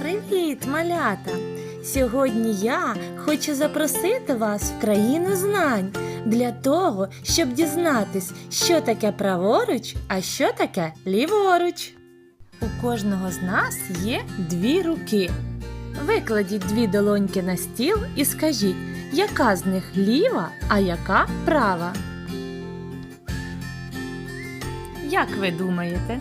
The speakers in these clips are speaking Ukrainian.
Привіт, малята! Сьогодні я хочу запросити вас в країну знань для того, щоб дізнатись, що таке праворуч, а що таке ліворуч. У кожного з нас є дві руки. Викладіть дві долоньки на стіл і скажіть, яка з них ліва, а яка права. Як ви думаєте?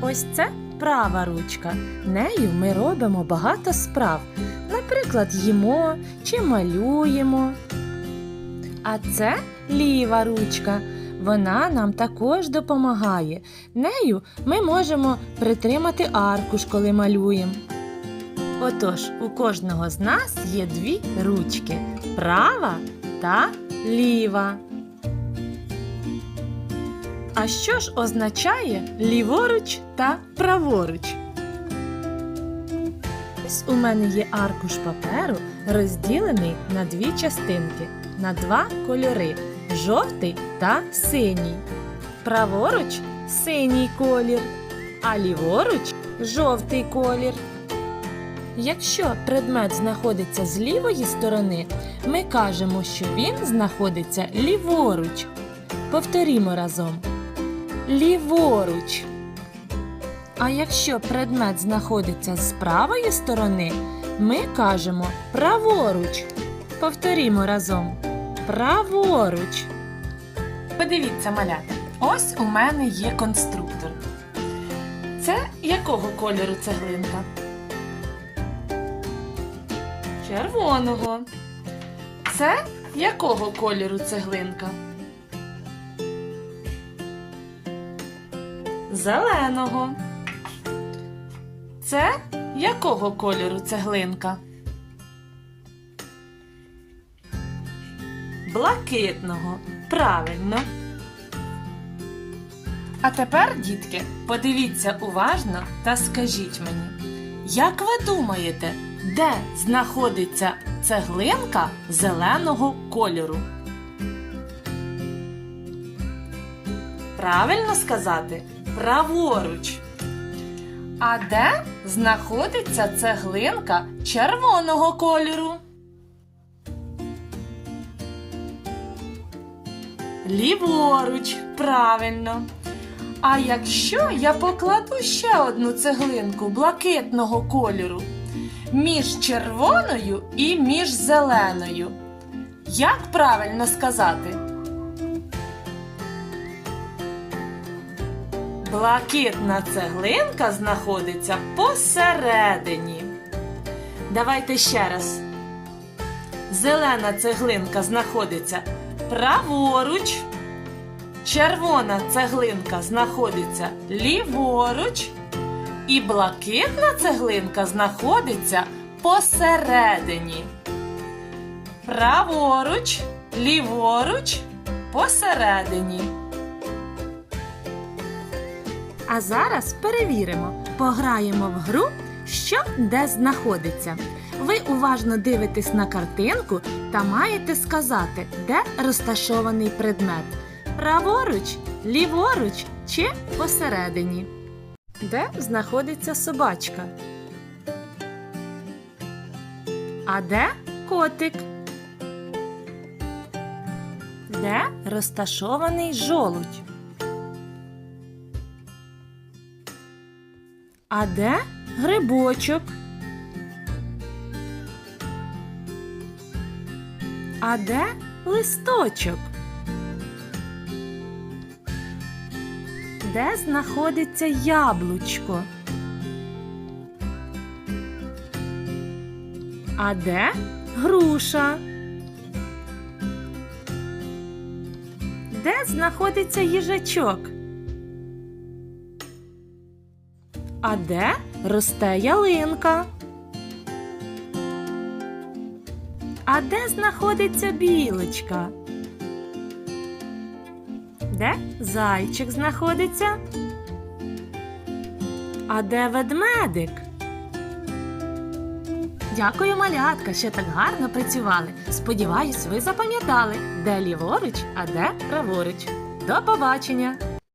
Ось це права ручка. Нею ми робимо багато справ. Наприклад, їмо чи малюємо. А це ліва ручка. Вона нам також допомагає. Нею ми можемо притримати аркуш, коли малюємо. Отож, у кожного з нас є дві ручки права та ліва. А що ж означає ліворуч та праворуч? Ось у мене є аркуш паперу, розділений на дві частинки, на два кольори жовтий та синій. Праворуч синій колір, а ліворуч жовтий колір. Якщо предмет знаходиться з лівої сторони, ми кажемо, що він знаходиться ліворуч. Повторімо разом. Ліворуч. А якщо предмет знаходиться з правої сторони, ми кажемо праворуч. Повторімо разом. Праворуч. Подивіться, малята. Ось у мене є конструктор. Це якого кольору цеглинка? Червоного. Це якого кольору цеглинка? Зеленого. Це якого кольору цеглинка? Блакитного. Правильно. А тепер, дітки, подивіться уважно та скажіть мені, як ви думаєте, де знаходиться цеглинка зеленого кольору? Правильно сказати праворуч. А де знаходиться цеглинка червоного кольору? Ліворуч, правильно. А якщо я покладу ще одну цеглинку блакитного кольору між червоною і між зеленою, як правильно сказати? Блакитна цеглинка знаходиться посередині. Давайте ще раз. Зелена цеглинка знаходиться праворуч. Червона цеглинка знаходиться ліворуч. І блакитна цеглинка знаходиться посередині. Праворуч, ліворуч, посередині. А зараз перевіримо, пограємо в гру, що де знаходиться. Ви уважно дивитесь на картинку та маєте сказати, де розташований предмет. Праворуч, ліворуч чи посередині. Де знаходиться собачка? А де котик? Де розташований жолудь? А де грибочок? А де листочок? Де знаходиться яблучко? А де груша? Де знаходиться їжачок? А де росте ялинка? А де знаходиться білочка? Де зайчик знаходиться? А де ведмедик? Дякую, малятка, що так гарно працювали. Сподіваюсь, ви запам'ятали, де ліворуч, а де праворуч. До побачення!